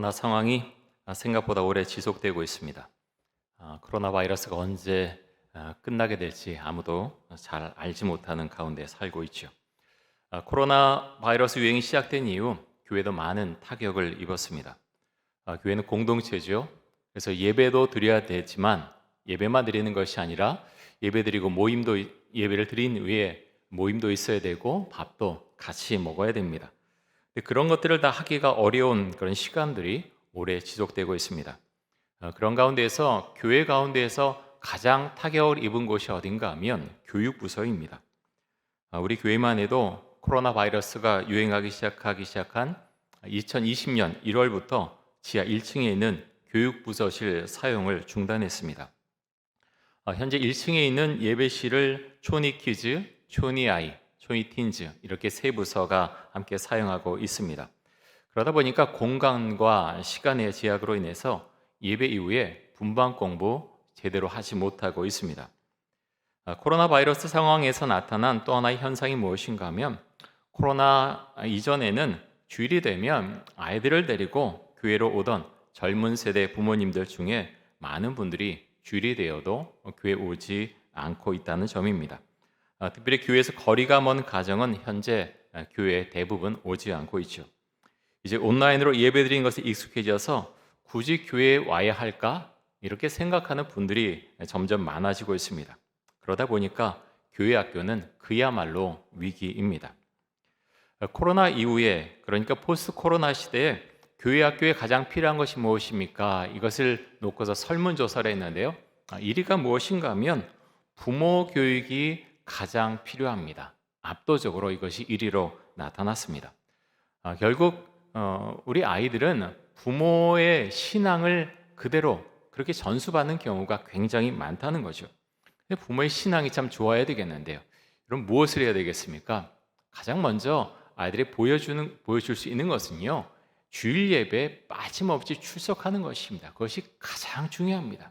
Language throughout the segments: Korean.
코로나 상황이 생각보다 오래 지속되고 있습니다. 아, 코로나 바이러스가 언제 아, 끝나게 될지 아무도 잘 알지 못하는 가운데 살고 있죠. 아, 코로나 바이러스 유행이 시작된 이후 교회도 많은 타격을 입었습니다. 아, 교회는 공동체죠. 그래서 예배도 드려야 되지만 예배만 드리는 것이 아니라 예배 드리고 모임도 예배를 드린 후에 모임도 있어야 되고 밥도 같이 먹어야 됩니다. 그런 것들을 다 하기가 어려운 그런 시간들이 오래 지속되고 있습니다. 어, 그런 가운데에서 교회 가운데에서 가장 타격을 입은 곳이 어딘가 하면 교육부서입니다. 어, 우리 교회만 해도 코로나 바이러스가 유행하기 시작하기 시작한 2020년 1월부터 지하 1층에 있는 교육부서실 사용을 중단했습니다. 어, 현재 1층에 있는 예배실을 초니키즈, 초니아이, 초니틴즈 이렇게 세 부서가 함께 사용하고 있습니다. 그러다 보니까 공간과 시간의 제약으로 인해서 예배 이후에 분방 공부 제대로 하지 못하고 있습니다. 아, 코로나 바이러스 상황에서 나타난 또 하나의 현상이 무엇인가 하면 코로나 이전에는 주일이 되면 아이들을 데리고 교회로 오던 젊은 세대 부모님들 중에 많은 분들이 주일이 되어도 교회 오지 않고 있다는 점입니다. 아, 특별히 교회에서 거리가 먼 가정은 현재 교회 대부분 오지 않고 있죠. 이제 온라인으로 예배드리는 것에 익숙해져서 굳이 교회에 와야 할까 이렇게 생각하는 분들이 점점 많아지고 있습니다. 그러다 보니까 교회 학교는 그야말로 위기입니다. 코로나 이후에 그러니까 포스트 코로나 시대에 교회 학교에 가장 필요한 것이 무엇입니까? 이것을 놓고서 설문조사를 했는데요. 1위가 아, 무엇인가 하면 부모 교육이 가장 필요합니다. 압도적으로 이것이 1위로 나타났습니다. 아, 결국 어, 우리 아이들은 부모의 신앙을 그대로 그렇게 전수받는 경우가 굉장히 많다는 거죠. 부모의 신앙이 참 좋아야 되겠는데요. 그럼 무엇을 해야 되겠습니까? 가장 먼저 아이들이 보여주는 보여줄 수 있는 것은요. 주일 예배에 빠짐없이 출석하는 것입니다. 그것이 가장 중요합니다.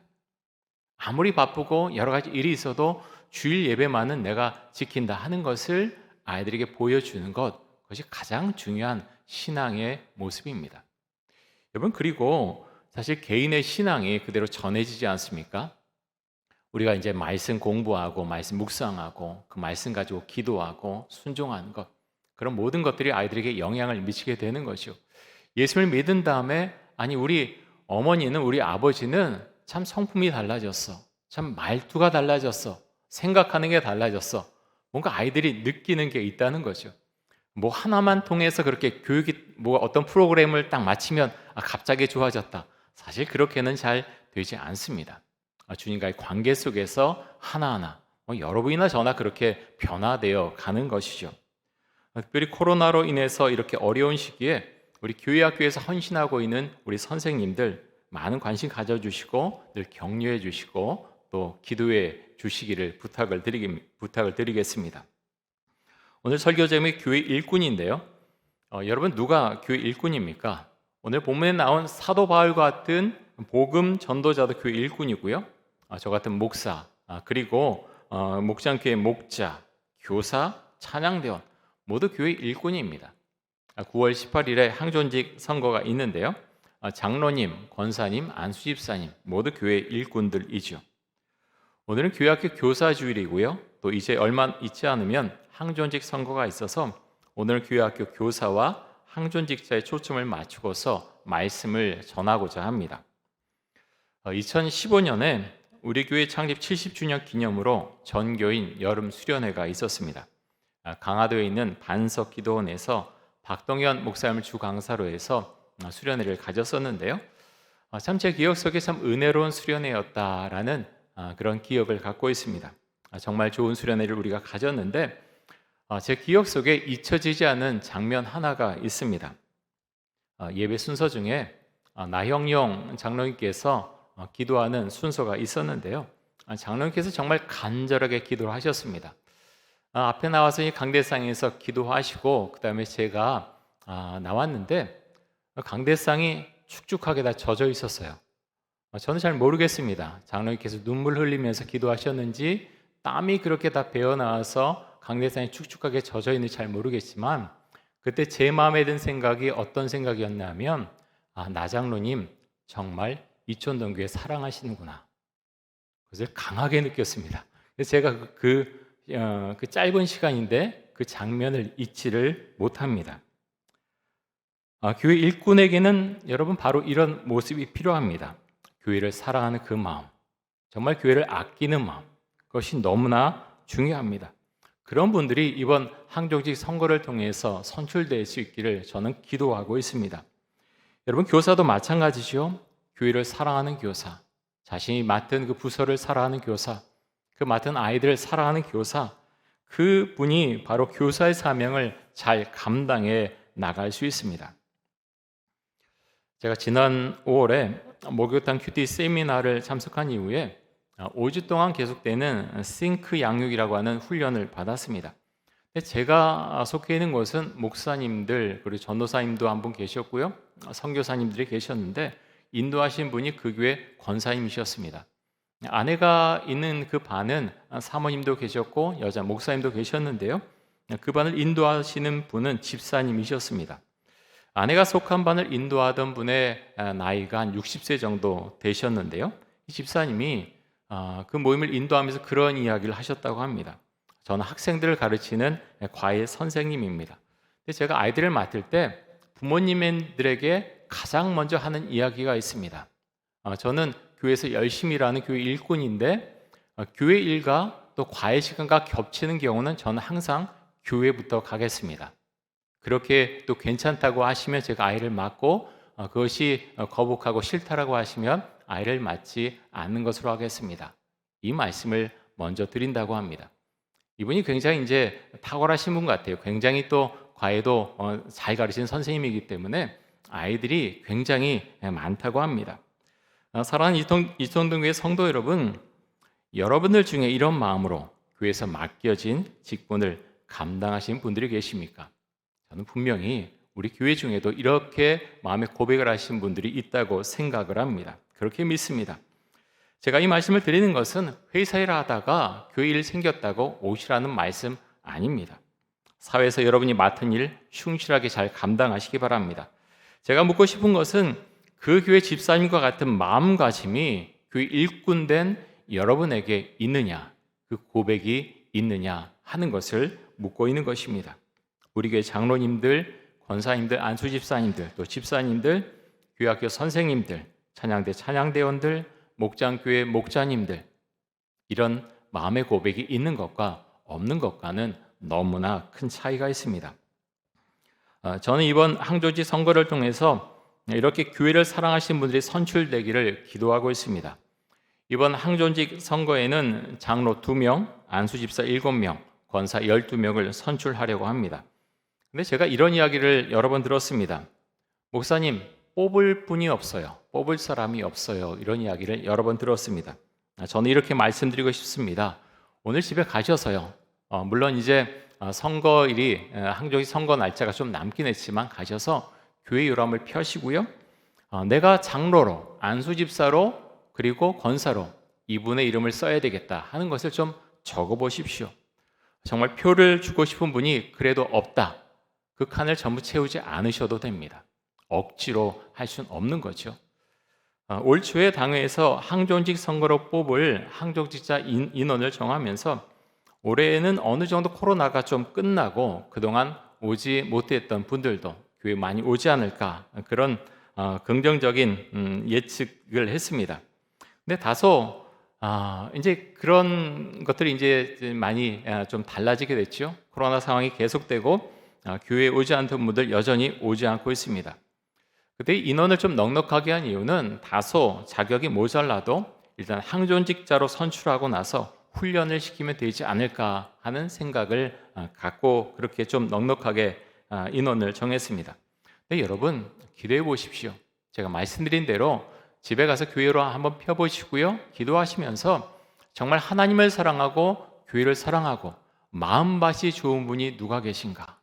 아무리 바쁘고 여러 가지 일이 있어도 주일 예배만은 내가 지킨다 하는 것을 아이들에게 보여주는 것, 그것이 가장 중요한 신앙의 모습입니다. 여러분, 그리고 사실 개인의 신앙이 그대로 전해지지 않습니까? 우리가 이제 말씀 공부하고, 말씀 묵상하고, 그 말씀 가지고 기도하고, 순종하는 것, 그런 모든 것들이 아이들에게 영향을 미치게 되는 거죠. 예수를 믿은 다음에, 아니, 우리 어머니는, 우리 아버지는 참 성품이 달라졌어. 참 말투가 달라졌어. 생각하는 게 달라졌어. 뭔가 아이들이 느끼는 게 있다는 거죠. 뭐 하나만 통해서 그렇게 교육이 뭐 어떤 프로그램을 딱 마치면 아, 갑자기 좋아졌다. 사실 그렇게는 잘 되지 않습니다. 아, 주님과의 관계 속에서 하나하나 뭐 여러분이나 저나 그렇게 변화되어 가는 것이죠. 아, 특별히 코로나로 인해서 이렇게 어려운 시기에 우리 교회 학교에서 헌신하고 있는 우리 선생님들 많은 관심 가져주시고 늘 격려해 주시고 또 기도해 주시기를 부탁을 드리 부탁을 드리겠습니다. 오늘 설교 제목이 교회 일꾼인데요. 어, 여러분 누가 교회 일꾼입니까? 오늘 본문에 나온 사도 바울 같은 복음 전도자도 교회 일꾼이고요. 아, 저 같은 목사 아, 그리고 어, 목장교회 목자, 교사, 찬양대원 모두 교회 일꾼입니다. 아, 9월 18일에 항존직 선거가 있는데요. 아, 장로님, 권사님, 안수집사님 모두 교회 일꾼들이죠. 오늘은 교회학교 교사 주일이고요. 또 이제 얼마 있지 않으면 항존직 선거가 있어서 오늘 교회학교 교사와 항존직자의 초점을 맞추고서 말씀을 전하고자 합니다. 2015년에 어, 우리 교회 창립 70주년 기념으로 전교인 여름 수련회가 있었습니다. 아, 강화도에 있는 반석 기도원에서 박동현 목사님을 주 강사로 해서 어, 수련회를 가졌었는데요. 어, 참제 기억 속에 참 은혜로운 수련회였다라는 그런 기억을 갖고 있습니다. 아, 정말 좋은 수련회를 우리가 가졌는데 어, 제 기억 속에 잊혀지지 않은 장면 하나가 있습니다. 어, 예배 순서 중에 어, 나형용 장로님께서 기도하는 순서가 있었는데요. 장로님께서 정말 간절하게 기도를 하셨습니다. 앞에 나와서 이 강대상에서 기도하시고 그 다음에 제가 나왔는데 강대상이 축축하게 다 젖어 있었어요. 저는 잘 모르겠습니다. 장로님께서 눈물 흘리면서 기도하셨는지 땀이 그렇게 다 배어 나와서 강대상이 축축하게 젖어 있는지 잘 모르겠지만 그때 제 마음에 든 생각이 어떤 생각이었냐면 아, 나 장로님 정말 이촌동교회 사랑하시는구나. 그것을 강하게 느꼈습니다. 제가 그, 그, 어, 그 짧은 시간인데 그 장면을 잊지를 못합니다. 아, 교회 일꾼에게는 여러분 바로 이런 모습이 필요합니다. 교회를 사랑하는 그 마음, 정말 교회를 아끼는 마음, 그것이 너무나 중요합니다. 그런 분들이 이번 항정직 선거를 통해서 선출될 수 있기를 저는 기도하고 있습니다. 여러분 교사도 마찬가지죠. 교회를 사랑하는 교사, 자신이 맡은 그 부서를 사랑하는 교사, 그 맡은 아이들을 사랑하는 교사, 그 분이 바로 교사의 사명을 잘 감당해 나갈 수 있습니다. 제가 지난 5월에 목욕탕 큐티 세미나를 참석한 이후에 5주 동안 계속되는 싱크 양육이라고 하는 훈련을 받았습니다. 제가 속해 있는 곳은 목사님들 그리고 전도사님도 한 분 계셨고요, 선교사님들이 계셨는데 인도하신 분이 그 교회 권사님이셨습니다. 아내가 있는 그 반은 사모님도 계셨고 여자 목사님도 계셨는데요. 그 반을 인도하시는 분은 집사님이셨습니다. 아내가 속한 반을 인도하던 분의 나이가 한 60세 정도 되셨는데요. 이 집사님이 아, 그 모임을 인도하면서 그런 이야기를 하셨다고 합니다. 저는 학생들을 가르치는 과외 선생님입니다. 제가 아이들을 맡을 때 부모님들에게 가장 먼저 하는 이야기가 있습니다. 아, 저는 교회에서 열심히 일하는 교회 일꾼인데 아, 교회 일과 또 과외 시간과 겹치는 경우는 저는 항상 교회부터 가겠습니다. 그렇게 또 괜찮다고 하시면 제가 아이를 맡고 어, 그것이 거북하고 싫다라고 하시면 아이를 맡지 않는 것으로 하겠습니다. 이 말씀을 먼저 드린다고 합니다. 이분이 굉장히 이제 탁월하신 분 같아요. 굉장히 또 과외도 어, 잘 가르치는 선생님이기 때문에 아이들이 굉장히 많다고 합니다. 어, 사랑하는 이천동교회 성도 여러분, 여러분들 중에 이런 마음으로 교회에서 맡겨진 직분을 감당하신 분들이 계십니까? 저는 분명히 우리 교회 중에도 이렇게 마음의 고백을 하신 분들이 있다고 생각을 합니다. 그렇게 믿습니다. 제가 이 말씀을 드리는 것은 회사 일 하다가 교회 일 생겼다고 오시라는 말씀 아닙니다. 사회에서 여러분이 맡은 일 충실하게 잘 감당하시기 바랍니다. 제가 묻고 싶은 것은 그 교회 집사님과 같은 마음가짐이 교회 일꾼된 여러분에게 있느냐, 그 고백이 있느냐 하는 것을 묻고 있는 것입니다. 우리 교회 장로님들, 권사님들, 안수 집사님들, 또 집사님들, 교회학교 선생님들, 찬양대 찬양대원들, 목장교회 목자님들 이런 마음의 고백이 있는 것과 없는 것과는 너무나 큰 차이가 있습니다. 아, 저는 이번 항조지 선거를 통해서 이렇게 교회를 사랑하시는 분들이 선출되기를 기도하고 있습니다. 이번 항존직 선거에는 장로 2명, 안수집사 7명, 권사 12명을 선출하려고 합니다. 근데 제가 이런 이야기를 여러 번 들었습니다. 목사님, 뽑을 분이 없어요. 뽑을 사람이 없어요. 이런 이야기를 여러 번 들었습니다. 아, 저는 이렇게 말씀드리고 싶습니다. 오늘 집에 가셔서요. 어, 물론 이제 어, 선거일이 항저기 선거 날짜가 좀 남긴 했지만 가셔서 교회 요람을 펴시고요. 어, 내가 장로로 안수 집사로 그리고 권사로 이분의 이름을 써야 되겠다 하는 것을 좀 적어 보십시오. 정말 표를 주고 싶은 분이 그래도 없다. 그 칸을 전부 채우지 않으셔도 됩니다. 억지로 할 수는 없는 거죠. 어, 올 초에 당회에서 항존직 선거로 뽑을 항존직자 인원을 정하면서 올해에는 어느 정도 코로나가 좀 끝나고 그동안 오지 못했던 분들도 교회 많이 오지 않을까 그런 어, 긍정적인 음, 예측을 했습니다. 근데 다소 아, 이제 그런 것들이 이제 많이 아, 좀 달라지게 됐죠. 코로나 상황이 계속되고 아, 교회에 오지 않던 분들 여전히 오지 않고 있습니다. 그때 인원을 좀 넉넉하게 한 이유는 다소 자격이 모자라도 일단 항존직자로 선출하고 나서 훈련을 시키면 되지 않을까 하는 생각을 아, 갖고 그렇게 좀 넉넉하게 아, 인원을 정했습니다. 네, 여러분 기도해 보십시오. 제가 말씀드린 대로 집에 가서 교회로 한번 펴보시고요. 기도하시면서 정말 하나님을 사랑하고 교회를 사랑하고 마음밭이 좋은 분이 누가 계신가?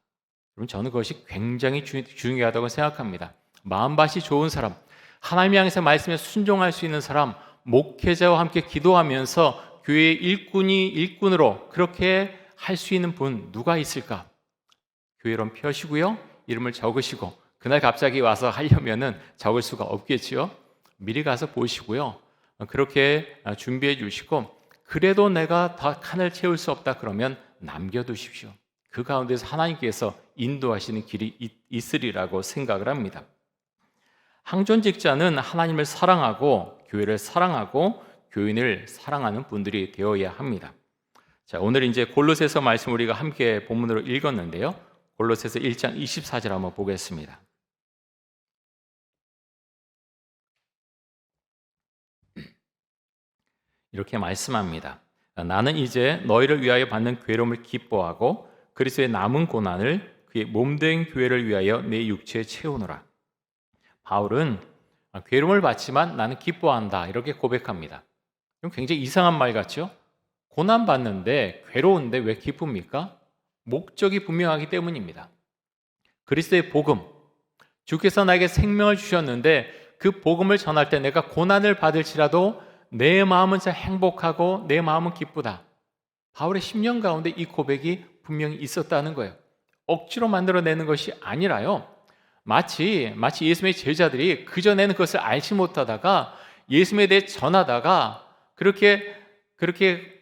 여러분 저는 그것이 굉장히 주, 중요하다고 생각합니다. 마음밭이 좋은 사람, 하나님 향해서 말씀에 순종할 수 있는 사람, 목회자와 함께 기도하면서 교회 일꾼이 일꾼으로 그렇게 할 수 있는 분 누가 있을까? 교회론 펴시고요. 이름을 적으시고 그 그날 갑자기 와서 하려면은 적을 수가 없겠지요. 미리 가서 보시고요. 어, 그렇게 어, 준비해 주시고 그래도 내가 다 칸을 채울 수 없다 그러면 남겨 두십시오. 그 가운데서 하나님께서 인도하시는 길이 있- 있으리라고 생각을 합니다. 항존직자는 하나님을 사랑하고 교회를 사랑하고 교인을 사랑하는 분들이 되어야 합니다. 자, 오늘 이제 골로새서 말씀 우리가 함께 본문으로 읽었는데요. 골로새서 1장 24절 한번 보겠습니다. 이렇게 말씀합니다. 나는 이제 너희를 위하여 받는 괴로움을 기뻐하고 그리스도의 남은 고난을 그의 몸된 교회를 위하여 내 육체에 채우노라. 바울은 괴로움을 받지만 나는 기뻐한다 이렇게 고백합니다. 그럼 굉장히 이상한 말 같죠? 고난 받는데 괴로운데 왜 기쁩니까? 목적이 분명하기 때문입니다. 그리스도의 복음, 주께서 나에게 생명을 주셨는데 그 복음을 전할 때 내가 고난을 받을지라도 내 마음은 참 행복하고 내 마음은 기쁘다. 바울의 10년 가운데 이 고백이 분명히 있었다는 거예요. 억지로 만들어내는 것이 아니라요. 마치 마치 예수님의 제자들이 그 전에는 그것을 알지 못하다가 예수님에 대해 전하다가 그렇게 그렇게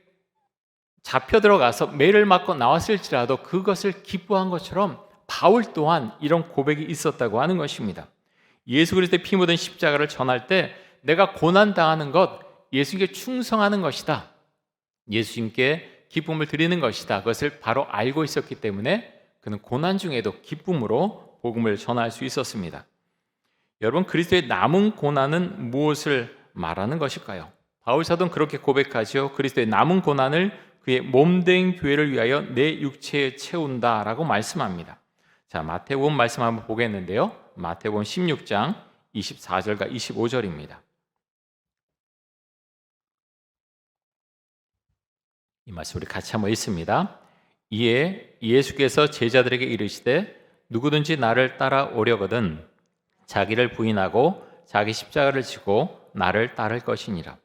잡혀 들어가서 매를 맞고 나왔을지라도 그것을 기뻐한 것처럼 바울 또한 이런 고백이 있었다고 하는 것입니다. 예수 그리스도의 피 묻은 십자가를 전할 때 내가 고난 당하는 것 예수님께 충성하는 것이다. 예수님께 기쁨을 드리는 것이다. 그것을 바로 알고 있었기 때문에 그는 고난 중에도 기쁨으로 복음을 전할 수 있었습니다. 여러분 그리스도의 남은 고난은 무엇을 말하는 것일까요? 바울 사도는 그렇게 고백하지요. 그리스도의 남은 고난을 그의 몸된 교회를 위하여 내 육체에 채운다라고 말씀합니다. 자, 마태복음 말씀 한번 보겠는데요. 마태복음 16장 24절과 25절입니다. 이 말씀 우리 같이 한번 읽습니다. 이에 예수께서 제자들에게 이르시되 누구든지 나를 따라 오려거든 자기를 부인하고 자기 십자가를 지고 나를 따를 것이니라.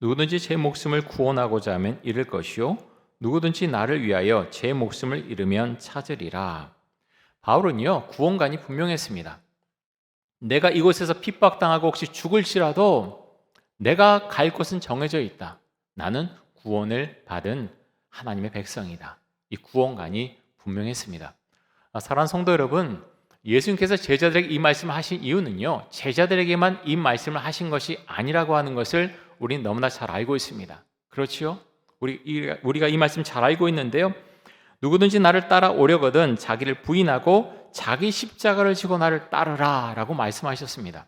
누구든지 제 목숨을 구원하고자 하면 잃을 것이요 누구든지 나를 위하여 제 목숨을 잃으면 찾으리라. 바울은요 구원관이 분명했습니다. 내가 이곳에서 핍박당하고 혹시 죽을지라도 내가 갈 곳은 정해져 있다. 나는 구원을 받은 하나님의 백성이다. 이 구원관이 분명했습니다. 아, 사랑하는 성도 여러분, 예수님께서 제자들에게 이 말씀을 하신 이유는요, 제자들에게만 이 말씀을 하신 것이 아니라고 하는 것을 우리는 너무나 잘 알고 있습니다. 그렇지요? 우리, 이- 우리가 이 말씀 잘 알고 있는데요. 누구든지 나를 따라오려거든 자기를 부인하고 자기 십자가를 지고 나를 따르라 라고 말씀하셨습니다.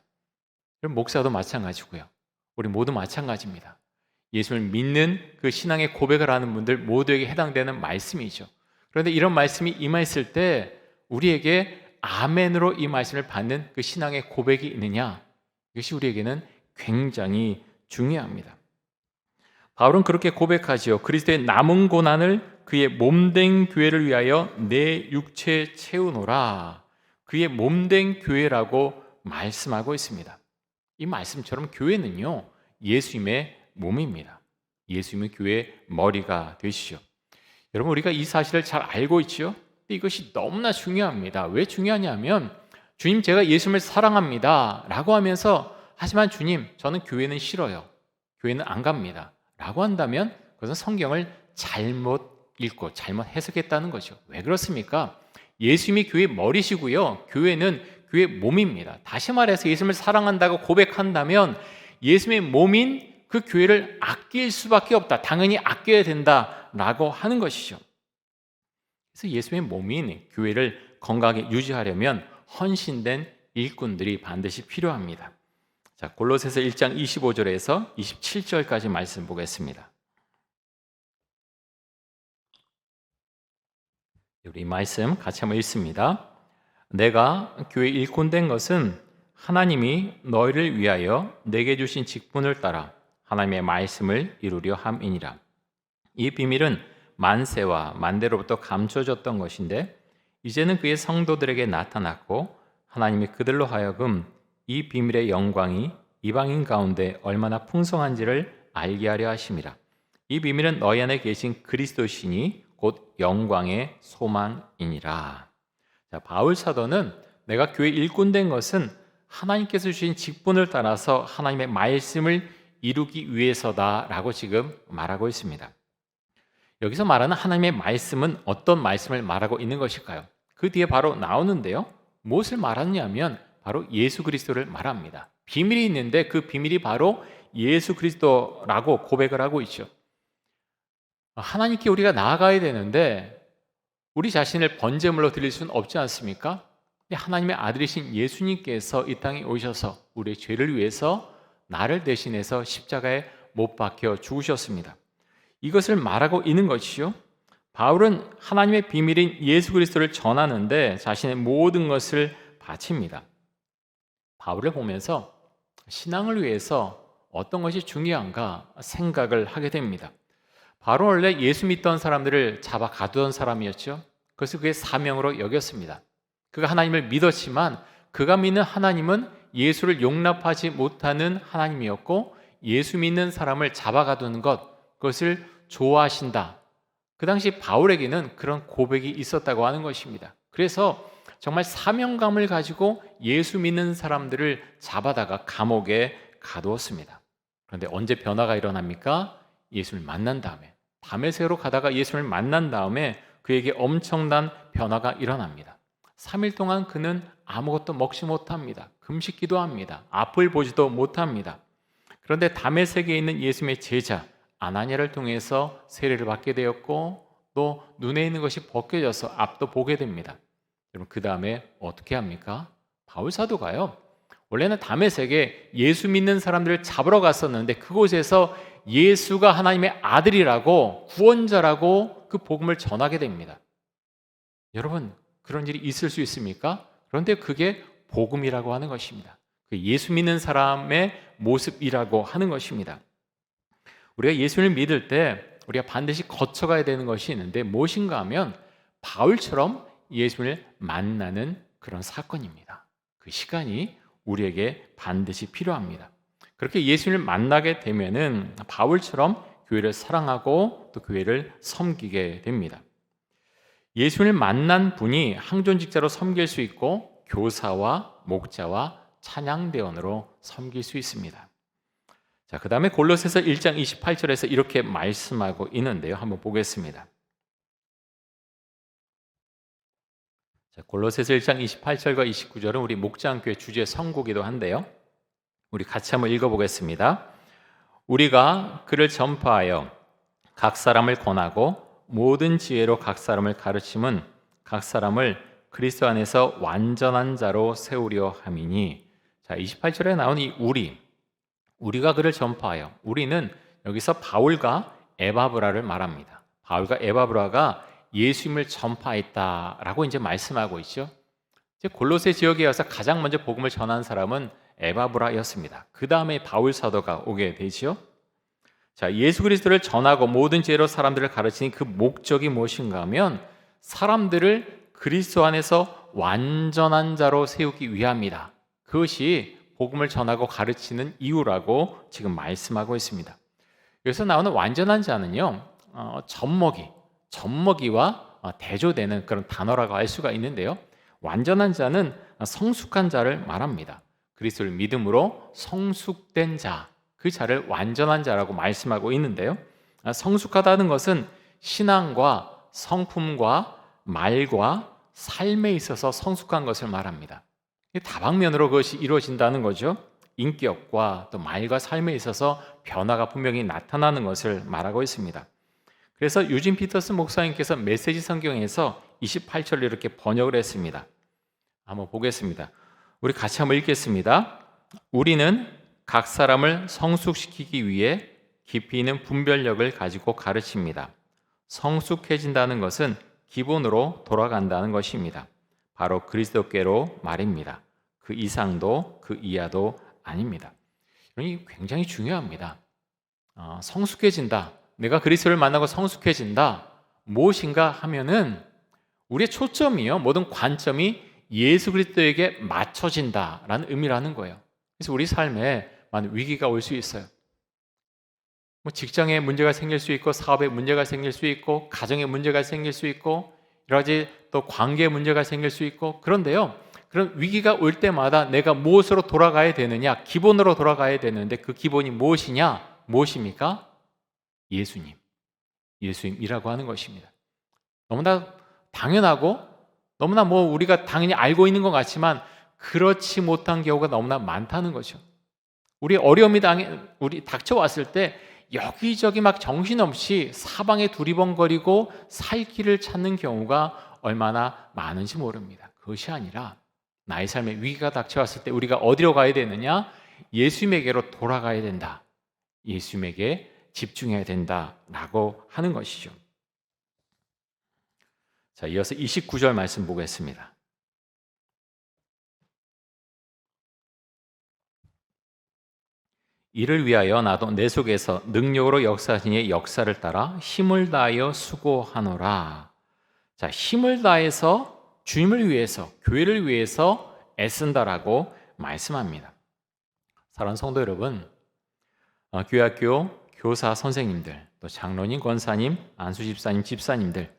목사도 마찬가지고요. 우리 모두 마찬가지입니다. 예수를 믿는 그 신앙의 고백을 하는 분들 모두에게 해당되는 말씀이죠. 그런데 이런 말씀이 임했을 때 우리에게 아멘으로 이 말씀을 받는 그 신앙의 고백이 있느냐? 이것이 우리에게는 굉장히 중요합니다. 바울은 그렇게 고백하지요. 그리스도의 남은 고난을 그의 몸된 교회를 위하여 내 육체에 채우노라. 그의 몸된 교회라고 말씀하고 있습니다. 이 말씀처럼 교회는요, 예수님의 몸입니다. 예수님의 교회의 머리가 되시죠. 여러분, 우리가 이 사실을 잘 알고? 근데 이것이 너무나 중요합니다. 왜 중요하냐면, 주님, 제가 예수님을 사랑합니다. 라고 하면서, 하지만 주님, 저는 교회는 싫어요. 교회는 안 갑니다. 라고 한다면, 그것은 성경을 잘못 읽고 잘못 해석했다는 거죠. 왜 그렇습니까? 예수님이 교회 머리시고요. 교회는 교회 몸입니다. 다시 말해서 예수님을 사랑한다고 고백한다면 예수님의 몸인 그 교회를 아낄 수밖에 없다. 당연히 아껴야 된다라고 하는 것이죠. 그래서 예수님의 몸인 교회를 건강하게 유지하려면 헌신된 일꾼들이 반드시 필요합니다. 자, 골로새서 1장 25절에서 27절까지 말씀 보겠습니다. 우리 말씀 같이 한번 읽습니다. 내가 교회 일꾼된 것은 하나님이 너희를 위하여 내게 주신 직분을 따라 하나님의 말씀을 이루려 함이니라. 이 비밀은 만세와 만대로부터 감춰졌던 것인데 이제는 그의 성도들에게 나타났고 하나님이 그들로 하여금 이 비밀의 영광이 이방인 가운데 얼마나 풍성한지를 알게 하려 하심이라. 이 비밀은 너희 안에 계신 그리스도시니 곧 영광의 소망이니라. 자, 바울 사도는 내가 교회 일꾼 된 것은 하나님께서 주신 직분을 따라서 하나님의 말씀을 이루기 위해서다라고 지금 말하고 있습니다. 여기서 말하는 하나님의 말씀은 어떤 말씀을 말하고 있는 것일까요? 그 뒤에 바로 나오는데요. 무엇을 말하느냐면 바로 예수 그리스도를 말합니다. 비밀이 있는데 그 비밀이 바로 예수 그리스도라고 고백을 하고 있죠. 하나님께 우리가 나아가야 되는데 우리 자신을 번제물로 드릴 수는 없지 않습니까? 하나님의 아들이신 예수님께서 이 땅에 오셔서 우리의 죄를 위해서 나를 대신해서 십자가에 못 박혀 죽으셨습니다. 이것을 말하고 있는 것이죠. 바울은 하나님의 비밀인 예수 그리스도를 전하는데 자신의 모든 것을 바칩니다. 바울을 보면서 신앙을 위해서 어떤 것이 중요한가 생각을 하게 됩니다. 바로 원래 예수 믿던 사람들을 잡아 가두던 사람이었죠. 그래서 그의 사명으로 여겼습니다. 그가 하나님을 믿었지만 그가 믿는 하나님은 예수를 용납하지 못하는 하나님이었고 예수 믿는 사람을 잡아가두는 것 그것을 좋아하신다. 그 당시 바울에게는 그런 고백이 있었다고 하는 것입니다. 그래서 정말 사명감을 가지고 예수 믿는 사람들을 잡아다가 감옥에 가두었습니다. 그런데 언제 변화가 일어납니까? 예수를 만난 다음에 담에새로 가다가 예수를 만난 다음에 그에게 엄청난 변화가 일어납니다. 3일 동안 그는 아무것도 먹지 못합니다. 금식 기도합니다. 앞을 보지도 못합니다. 그런데 담에색에 있는 예수님의 제자 아나니아를 통해서 세례를 받게 되었고 또 눈에 있는 것이 벗겨져서 앞도 보게 됩니다. 여러분 그 다음에 어떻게 합니까? 바울 사도가요. 원래는 담에색에 예수 믿는 사람들을 잡으러 갔었는데 그곳에서 예수가 하나님의 아들이라고 구원자라고 그 복음을 전하게 됩니다. 여러분 그런 일이 있을 수 있습니까? 그런데 그게 복음이라고 하는 것입니다. 그 예수 믿는 사람의 모습이라고 하는 것입니다. 우리가 예수를 믿을 때 우리가 반드시 거쳐가야 되는 것이 있는데 무엇인가 하면 바울처럼 예수를 만나는 그런 사건입니다. 그 시간이 우리에게 반드시 필요합니다. 그렇게 예수를 만나게 되면은 바울처럼 교회를 사랑하고 또 교회를 섬기게 됩니다. 예수를 만난 분이 항존직자로 섬길 수 있고 교사와 목자와 찬양대원으로 섬길 수 있습니다. 자, 그 다음에 골로새서 1장 28절에서 이렇게 말씀하고 있는데요. 한번 보겠습니다. 자, 골로새서 1장 28절과 29절은 우리 목장교회 주제 선고기도 한데요. 우리 같이 한번 읽어 보겠습니다. 우리가 그를 전파하여 각 사람을 권하고 모든 지혜로 각 사람을 가르침은 각 사람을 그리스도 안에서 완전한 자로 세우려 함이니 자 28절에 나온 이 우리 우리가 그를 전파하여 우리는 여기서 바울과 에바브라를 말합니다. 바울과 에바브라가 예수님을 전파했다라고 이제 말씀하고 있죠. 이제 골로새 지역에 와서 가장 먼저 복음을 전한 사람은 에바브라였습니다. 그 다음에 바울 사도가 오게 되지요. 자, 예수 그리스도를 전하고 모든 죄로 사람들을 가르치는 그 목적이 무엇인가 하면 사람들을 그리스도 안에서 완전한 자로 세우기 위함이다. 그것이 복음을 전하고 가르치는 이유라고 지금 말씀하고 있습니다. 여기서 나오는 완전한 자는요, 어, 젖먹이, 젖먹이와 어, 대조되는 그런 단어라고 할 수가 있는데요. 완전한 자는 성숙한 자를 말합니다. 그리스도를 믿음으로 성숙된 자, 그 자를 완전한 자라고 말씀하고 있는데요. 아, 성숙하다는 것은 신앙과 성품과 말과 삶에 있어서 성숙한 것을 말합니다. 다방면으로 그것이 이루어진다는 거죠. 인격과 또 말과 삶에 있어서 변화가 분명히 나타나는 것을 말하고 있습니다. 그래서 유진 피터스 목사님께서 메시지 성경에서 28절을 이렇게 번역을 했습니다. 한번 보겠습니다. 우리 같이 한번 읽겠습니다. 우리는 각 사람을 성숙시키기 위해 깊이 있는 분별력을 가지고 가르칩니다. 성숙해진다는 것은 기본으로 돌아간다는 것입니다. 바로 그리스도께로 말입니다. 그 이상도 그 이하도 아닙니다. 이 굉장히 중요합니다. 어, 성숙해진다. 내가 그리스도를 만나고 성숙해진다. 무엇인가 하면은 우리의 초점이요. 모든 관점이 예수 그리스도에게 맞춰진다라는 의미라는 거예요. 그래서 우리 삶에 많은 위기가 올 수 있어요. 뭐 직장에 문제가 생길 수 있고 사업에 문제가 생길 수 있고 가정에 문제가 생길 수 있고 여러 가지 또 관계에 문제가 생길 수 있고 그런데요. 그럼 위기가 올 때마다 내가 무엇으로 돌아가야 되느냐? 기본으로 돌아가야 되는데 그 기본이 무엇이냐? 무엇입니까? 예수님. 예수님이라고 하는 것입니다. 너무나 당연하고 너무나 뭐 우리가 당연히 알고 있는 것 같지만 그렇지 못한 경우가 너무나 많다는 거죠. 우리 어려움이 당해 우리 닥쳐왔을 때 여기저기 막 정신없이 사방에 두리번거리고 살 길을 찾는 경우가 얼마나 많은지 모릅니다. 그것이 아니라 나의 삶에 위기가 닥쳐왔을 때 우리가 어디로 가야 되느냐? 예수님에게로 돌아가야 된다. 예수님에게 집중해야 된다라고 하는 것이죠. 자, 이어서 29절 말씀 보겠습니다. 이를 위하여 나도 내 속에서 능력으로 역사하신 이의 역사를 따라 힘을 다하여 수고하노라. 자, 힘을 다해서 주님을 위해서, 교회를 위해서 애쓴다라고 말씀합니다. 사랑하는 성도 여러분, 어, 교회학교 교사 선생님들, 또 장로님, 권사님, 안수 집사님, 집사님들,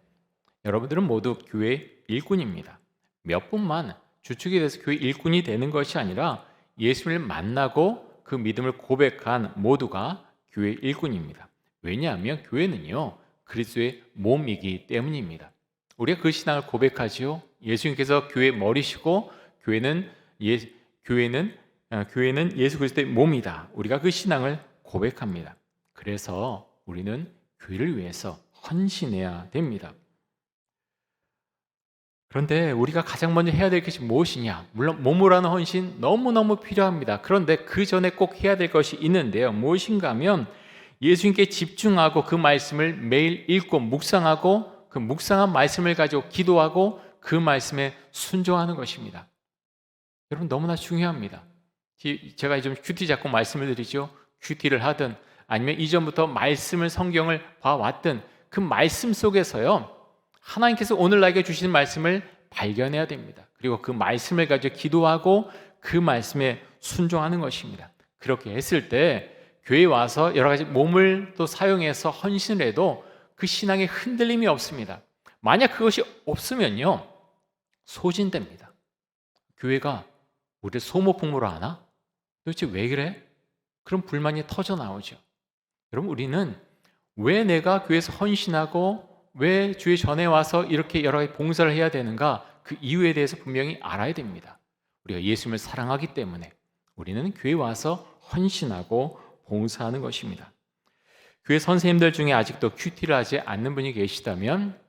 여러분들은 모두 교회 일꾼입니다. 몇 분만 주축이 돼서 교회 일꾼이 되는 것이 아니라 예수를 만나고 그 믿음을 고백한 모두가 교회 일꾼입니다. 왜냐하면 교회는요 그리스도의 몸이기 때문입니다. 우리가 그 신앙을 고백하지요. 예수님께서 교회 머리시고 교회는 예 교회는 어, 교회는 예수 그리스도의 몸이다. 우리가 그 신앙을 고백합니다. 그래서 우리는 교회를 위해서 헌신해야 됩니다. 그런데 우리가 가장 먼저 해야 될 것이 무엇이냐? 물론 몸을 하는 헌신 너무너무 필요합니다. 그런데 그 전에 꼭 해야 될 것이 있는데요. 무엇인가 하면 예수님께 집중하고 그 말씀을 매일 읽고 묵상하고 그 묵상한 말씀을 가지고 기도하고 그 말씀에 순종하는 것입니다. 여러분 너무나 중요합니다. 제가 좀 큐티 잡고 말씀을 드리죠. 큐티를 하든 아니면 이전부터 말씀을 성경을 봐왔든 그 말씀 속에서요. 하나님께서 오늘 나에게 주신 말씀을 발견해야 됩니다. 그리고 그 말씀을 가지고 기도하고 그 말씀에 순종하는 것입니다. 그렇게 했을 때 교회 와서 여러 가지 몸을 또 사용해서 헌신을 해도 그 신앙에 흔들림이 없습니다. 만약 그것이 없으면요. 소진됩니다. 교회가 우리 소모품으로 하나? 도대체 왜 그래? 그럼 불만이 터져 나오죠. 여러분 우리는 왜 내가 교회에서 헌신하고 왜 주의 전에 와서 이렇게 여러 가지 봉사를 해야 되는가? 그 이유에 대해서 분명히 알아야 됩니다. 우리가 예수님을 사랑하기 때문에 우리는 교회 와서 헌신하고 봉사하는 것입니다. 교회 선생님들 중에 아직도 큐티를 하지 않는 분이 계시다면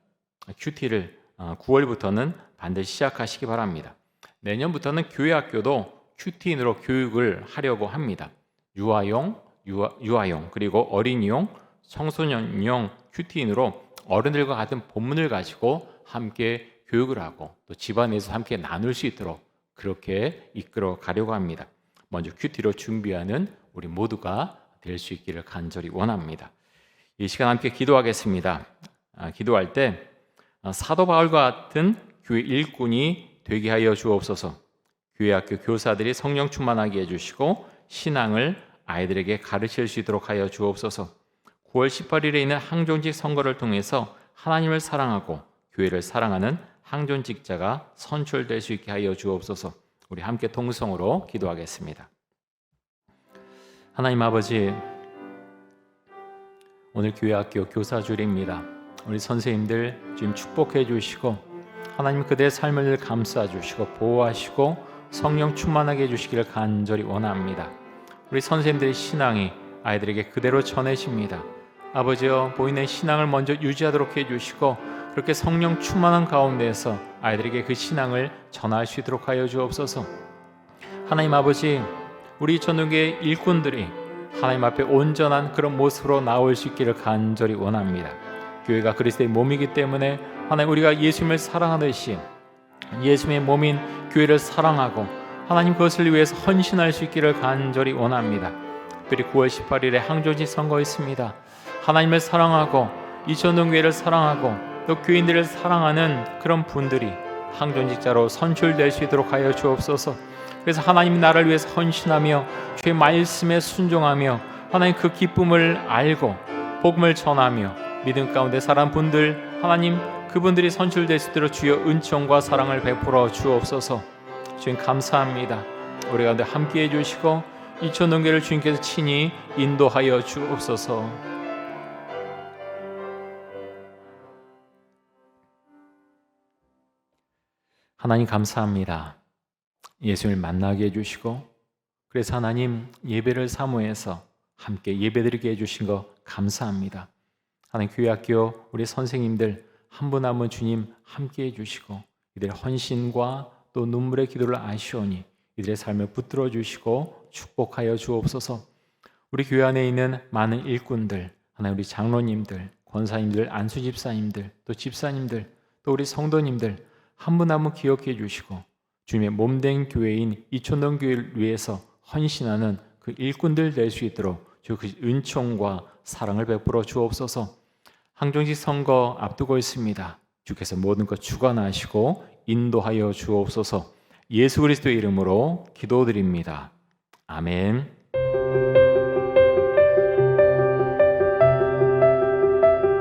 큐티를 9월부터는 어, 반드시 시작하시기 바랍니다. 내년부터는 교회 학교도 큐티인으로 교육을 하려고 합니다. 유아용, 유아, 유아용 그리고 어린이용, 청소년용 큐티인으로 어른들과 같은 본문을 가지고 함께 교육을 하고 또 집안에서 함께 나눌 수 있도록 그렇게 이끌어 가려고 합니다. 먼저 큐티로 준비하는 우리 모두가 될 수 있기를 간절히 원합니다. 이 시간 함께 기도하겠습니다. 아, 기도할 때 아, 사도 바울과 같은 교회 일꾼이 되게 하여 주옵소서. 교회 학교 교사들이 성령 충만하게 해주시고 신앙을 아이들에게 가르칠 수 있도록 하여 주옵소서. 9월 18일에 있는 항존직 선거를 통해서 하나님을 사랑하고 교회를 사랑하는 항존직자가 선출될 수 있게 하여 주옵소서. 우리 함께 동성으로 기도하겠습니다. 하나님 아버지, 오늘 교회 학교 교사 줄입니다. 우리 선생님들 주님 축복해 주시고 하나님 그대 삶을 감싸 주시고 보호하시고 성령 충만하게 해 주시기를 간절히 원합니다. 우리 선생님들의 신앙이 아이들에게 그대로 전해집니다. 아버지여 보이는 신앙을 먼저 유지하도록 해주시고 그렇게 성령 충만한 가운데에서 아이들에게 그 신앙을 전할 수 있도록 하여 주옵소서. 하나님 아버지, 우리 전능의 일꾼들이 하나님 앞에 온전한 그런 모습으로 나올 수 있기를 간절히 원합니다. 교회가 그리스도의 몸이기 때문에 하나님 우리가 예수님을 사랑하듯이 예수님의 몸인 교회를 사랑하고 하나님 그것을 위해서 헌신할 수 있기를 간절히 원합니다. 특별히 9월 18일에 항조지 선거 있습니다. 하나님을 사랑하고 이천동교회를 사랑하고 또 교인들을 사랑하는 그런 분들이 항존직자로 선출될 수 있도록 하여 주옵소서. 그래서 하나님 나라를 위해서 헌신하며 주의 말씀에 순종하며 하나님 그 기쁨을 알고 복음을 전하며 믿음 가운데 살아 분들 하나님 그분들이 선출될 수 있도록 주여 은총과 사랑을 베풀어 주옵소서. 주님 감사합니다. 우리 가운데 함께해 주시고 이천동교를 주님께서 친히 인도하여 주옵소서. 하나님 감사합니다. 예수님을 만나게 해주시고 그래서 하나님 예배를 사모해서 함께 예배드리게 해주신 거 감사합니다. 하나님 교회학교 우리 선생님들 한 분 한분 주님 함께 해주시고 이들의 헌신과 또 눈물의 기도를 아시오니 이들의 삶을 붙들어 주시고 축복하여 주옵소서. 우리 교회 안에 있는 많은 일꾼들, 하나님 우리 장로님들, 권사님들, 안수 집사님들, 또 집사님들, 또 우리 성도님들 한 분 한 분 기억해 주시고 주님의 몸된 교회인 이촌동 교회를 위해서 헌신하는 그 일꾼들 될 수 있도록 주 그 은총과 사랑을 베풀어 주옵소서. 항정식 선거 앞두고 있습니다. 주께서 모든 것 주관하시고 인도하여 주옵소서. 예수 그리스도의 이름으로 기도드립니다. 아멘.